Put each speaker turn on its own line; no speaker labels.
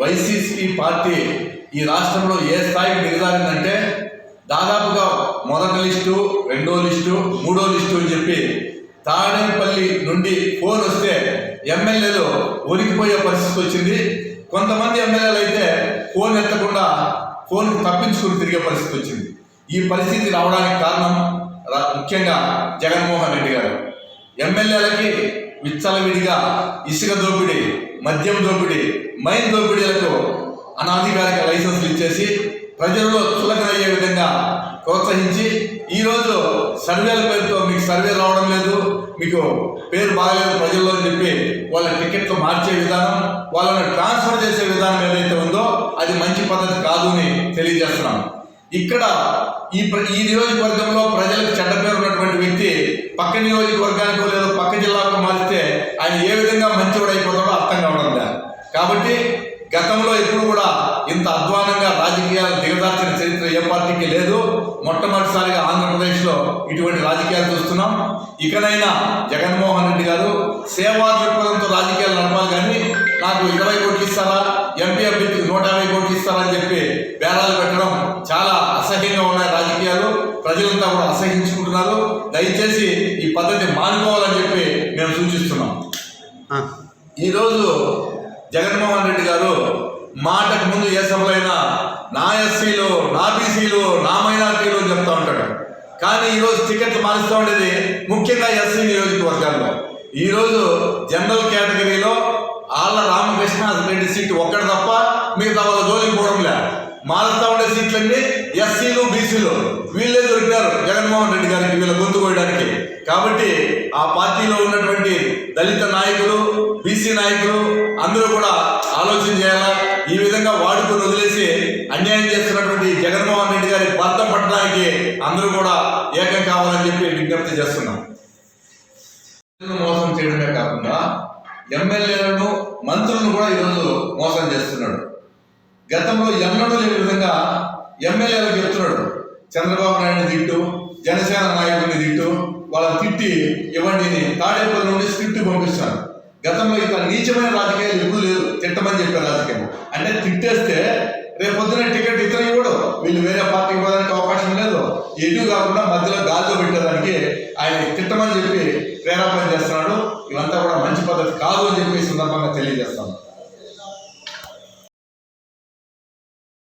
YCP party ఈ రాష్ట్రంలో ఏ స్థాయికి దిగజారిందంటే దాదాపుగా మొదటి లిస్టు రెండో లిస్టు మూడో లిస్టు అని చెప్పి తాడేపల్లి నుండి ఫోన్ వస్తే ఎమ్మెల్యేలు ఒరిగిపోయే పరిస్థితి వచ్చింది. కొంతమంది ఎమ్మెల్యేలు అయితే ఫోన్ ఎత్తకుండా ఫోన్ తప్పించుకుని తిరిగే పరిస్థితి వచ్చింది. ఈ పరిస్థితి రావడానికి కారణం రా- ముఖ్యంగా జగన్మోహన్ రెడ్డి గారు. ఎమ్మెల్యేలకి విచ్చలవిడిగా ఇసుక దోపిడీ మద్యం దోపిడీ మైన్ దోపిడీలకు అనాధికారిక లైసెన్సులు ఇచ్చేసి ప్రజల్లో చులకనయ్యే విధంగా ప్రోత్సహించి ఈరోజు సర్వేల పేరుతో మీకు సర్వే రావడం లేదు మీకు పేరు బాగలేదు ప్రజల్లో అని చెప్పి వాళ్ళ టికెట్లు మార్చే విధానం వాళ్ళని ట్రాన్స్ఫర్ చేసే విధానం ఏదైతే ఉందో అది మంచి పద్ధతి కాదు అని తెలియజేస్తున్నాం. ఇక్కడ ఈ ప్ర- ఈ నియోజకవర్గంలో ప్రజలకు చెడ్డ పేరు ఉన్నటువంటి వ్యక్తి పక్క నియోజక లేదో పక్క జిల్లాకు మారితే ఆయన ఏ విధంగా మంచివాడు అయిపోతాడో అర్థం కావడం లేదు కాబట్టి గతంలో ఎప్పుడు కూడా ఇంత అధ్వానంగా రాజకీయాలు దిగదార్చిన చరిత్ర ఏ పార్టీకి లేదు. మొట్టమొదటిసారిగా ఆంధ్రప్రదేశ్లో ఇటువంటి రాజకీయాలు చూస్తున్నాం. ఇకనైనా జగన్మోహన్ రెడ్డి గారు సేవా దృక్పథంతో రాజకీయాలు నడపాలి కానీ నాకు ఇరవై కోట్లు ఇస్తారా? ఎంపీ అభ్యర్థికి నూట యాభై కోట్లు ఇస్తారా అని చెప్పి బేరాలు పెట్టడం చాలా అసహ్యంగా ఉన్నాయి రాజకీయాలు. ప్రజలంతా కూడా అసహించుకుంటున్నారు. దయచేసి ఈ పద్ధతి మానుకోవాలని చెప్పి మేము సూచిస్తున్నాం. ఈరోజు జగన్మోహన్ రెడ్డి గారు మాటకు ముందు ఏ సభలో అయినా నా ఎస్సీలు నా బీసీలు నా మైనార్టీలు అని చెప్తా ఉంటాడు. కానీ ఈరోజు టికెట్లు మారుస్తూ ఉండేది ముఖ్యంగా ఎస్సీ నియోజకవర్గాల్లో. ఈరోజు జనరల్ కేటగిరీలో ఆళ్ళ రామకృష్ణ రెడ్డి సీటు ఒక్కడ తప్ప మిగతా వాళ్ళ జోలికి పోవడం లే మారుతా ఉండే సీట్లన్నీ ఎస్సీలు బీసీలు. వీళ్ళే దొరికినారు జగన్మోహన్ రెడ్డి గారికి వీళ్ళ గొంతు కోయడానికి. కాబట్టి ఆ పార్టీలో ఉన్నటువంటి దళిత నాయకులు బీసీ నాయకులు అందరూ కూడా ఆలోచన చేయాలా? ఈ విధంగా వాడుకొని వదిలేసి అన్యాయం చేస్తున్నటువంటి జగన్మోహన్ రెడ్డి గారి భర్త పట్టడానికి అందరూ కూడా ఏకం కావాలని చెప్పి విజ్ఞప్తి చేస్తున్నాం. మోసం చేయడమే కాకుండా ఎమ్మెల్యేలను మంత్రులను కూడా ఈరోజు మోసం చేస్తున్నాడు. గతంలో ఎన్నడూ లేని విధంగా ఎమ్మెల్యేలకు చెప్తున్నాడు. చంద్రబాబు నాయుడు తిట్టు జనసేన నాయకుడిని తిట్టు వాళ్ళని తిట్టి ఇవ్వండి అని తాడేపల్లి నుండి స్క్రిప్ట్ పంపిస్తాను. గతంలో ఇక నీచమైన రాజకీయాలు ఎప్పుడు లేదు తిట్టమని చెప్పారు రాజకీయం. అంటే తిట్టేస్తే రేపు పొద్దున టికెట్ ఇతను ఇవ్వడు వీళ్ళు వేరే పార్టీకి పోవడానికి అవకాశం లేదు. ఎటు కాకుండా మధ్యలో గాల్లో పెట్టడానికి ఆయన తిట్టమని చెప్పి ప్రేరేపణ చేస్తున్నాడు. ఇవంతా కూడా మంచి పద్ధతి కాదు అని చెప్పి సందర్భంగా తెలియజేస్తాను